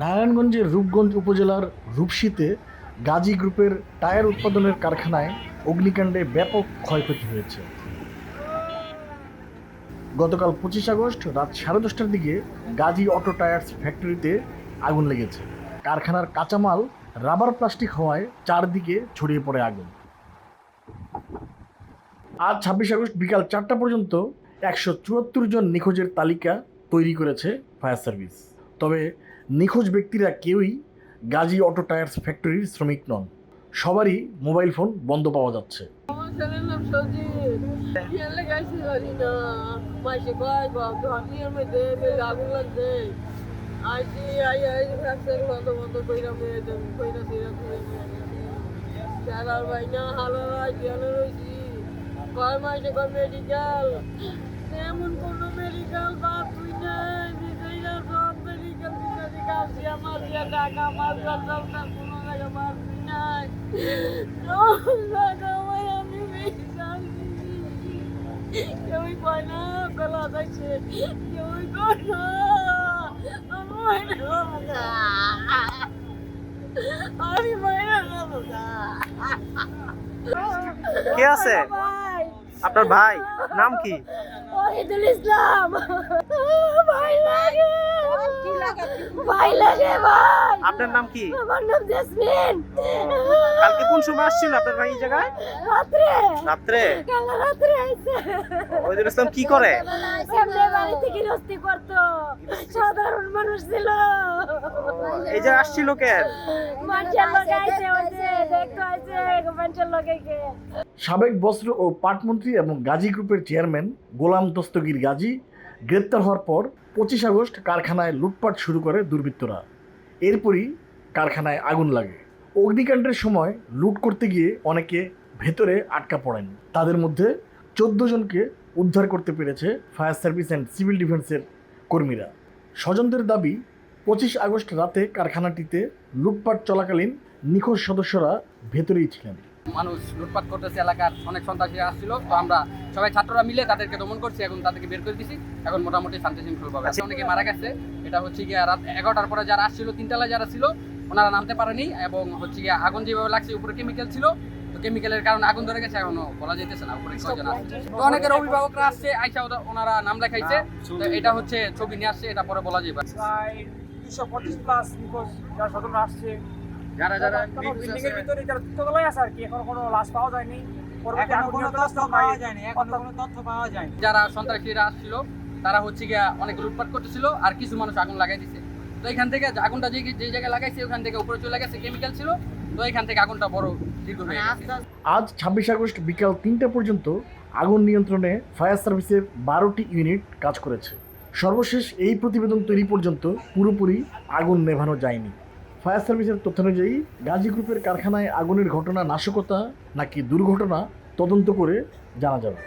নারায়ণগঞ্জের রূপগঞ্জ উপজেলার রূপসীতে গাজী গ্রুপের টায়ার উৎপাদনের কারখানায় অগ্নিকাণ্ডে ব্যাপক ক্ষয়ক্ষতি হয়েছে। গতকাল পঁচিশ আগস্ট রাত সাড়ে দশটার দিকে গাজী অটো টায়ার্স ফ্যাক্টরিতে আগুন লেগেছে। কারখানার কাঁচামাল রাবার প্লাস্টিক হওয়ায় চারদিকে ছড়িয়ে পড়ে আগুন। আজ ছাব্বিশ আগস্ট বিকাল চারটা পর্যন্ত একশো চুয়াত্তর জন নিখোঁজের তালিকা তৈরি করেছে ফায়ার সার্ভিস। তবে নিখোঁজ ব্যক্তিরা কেউই গাজী অটো টায়ার্স ফ্যাক্টরির শ্রমিক নন। সবারই মোবাইল ফোন বন্ধ পাওয়া যাচ্ছে। আমার আইসি আই আই ফ্যাক্টরি বন্ধ বন্ধ কইরা মেয়ে দেন, কইরা সিরা করে চালার ভাই না হালার আইসি হালার রইছি কয় মাসে কয় মেডিকেল তেমন কোনো মেডিকেল বাদ তুই নাই বিজয়ীরা সব মেডিকেল আমার আমি বেশাল কেউই কয় না, বেলা যাইছে। কেউই কয় না। কে আছে আপনার ভাই নাম কি? ওহিদুল ইসলাম। ভাই লাগে। ভাই লাগে ভাই। আপনার নাম কি? আমার নাম জেসমিন। কালকে কোন সময় আসছিল আপনার ভাই এই জায়গায়? রাত্রে। রাত্রে? কাল রাত্রে আইছে। ওইদুল ইসলাম কি করে? এমনি বাড়ি থেকে রস্তি করতো। সাধারণ মানুষ ছিল। এই আসছিল কেন যে আইছে লোকে সাবেক বস্ত্র ও পাটমন্ত্রী এবং গাজী গ্রুপের চেয়ারম্যান গোলাম দস্তগীর গাজী গ্রেপ্তার হওয়ার পর পঁচিশ আগস্ট কারখানায় লুটপাট শুরু করে দুর্বৃত্তরা। এরপরই কারখানায় আগুন লাগে। অগ্নিকাণ্ডের সময় লুট করতে গিয়ে অনেকে ভেতরে আটকা পড়েন। তাদের মধ্যে চোদ্দ জনকে উদ্ধার করতে পেরেছে ফায়ার সার্ভিস অ্যান্ড সিভিল ডিফেন্সের কর্মীরা। স্বজনদের দাবি পঁচিশ আগস্ট রাতে কারখানাটিতে লুটপাট চলাকালীন নিখোঁজ সদস্যরা ভেতরেই ছিলেন। মানুষ লুটপাট করতেছে, এলাকার অনেক সন্ত্রাসী আসছিল। তো আমরা সবাই ছাত্ররা মিলে তাদেরকে দমন করছি এখন তাদেরকে বের করে দিছি। এখন মোটামুটি শান্তি শৃঙ্খল পাবে। অনেকে মারা গেছে। এটা হচ্ছে গিয়ে রাত এগারোটার পরে যারা আসছিল, তিনতলায় যারা ছিল, ওনারা নামতে পারেনি এবং হচ্ছে গিয়ে আগুন যেভাবে লাগছে, উপরে কেমিক্যাল ছিল। তো কেমিক্যালের কারণে আগুন ধরে গেছে, এখনও বলা যেতেছে না, উপরে কয়জন আসছে তো অনেকের অভিভাবকরা আসছে, আইসা ওনারা নাম লেখাইছে। তো এটা হচ্ছে ছবি নিয়ে আসছে, এটা পরে বলা যাবে দুশো পঁচিশ প্লাস নিখোঁজ যারা স্বজন আসছে যারা যারা বিল্ডিং এর ভিতরে যারা তৃতীয়তলায় আছে আর কি এখনও কোনো লাশ পাওয়া যায়নি। পরবর্তী এখনও আগুন কোনো নিয়ন্ত্রণ তথ্য পাই- পাওয়া যায়নি তথ্য পাওয়া যায়নি। যারা সন্ত্রাসীরা আসছিল তারা হচ্ছে গিয়া অনেক লুটপাট করতেছিল আর কিছু মানুষ আগুন লাগাই দিছে। তো এখান থেকে আগুনটা যে যে জায়গায় লাগাইছে ওখান থেকে উপরে চলে গেছে কেমিক্যাল ছিল তো এখান থেকে আগুনটা বড় দীর্ঘ হয়ে গেছে। আজ ছাব্বিশ আগস্ট বিকাল তিনটা পর্যন্ত আগুন নিয়ন্ত্রণে ফায়ার সার্ভিসের বারোটি ইউনিট কাজ করেছে। সর্বশেষ এই প্রতিবেদন তৈরি পর্যন্ত পুরোপুরি আগুন নেভানো যায়নি। ফায়ার সার্ভিসের তথ্য অনুযায়ী, গাজী গ্রুপের কারখানায় আগুনের ঘটনা নাশকতা নাকি দুর্ঘটনা তদন্ত করে জানা যাবে।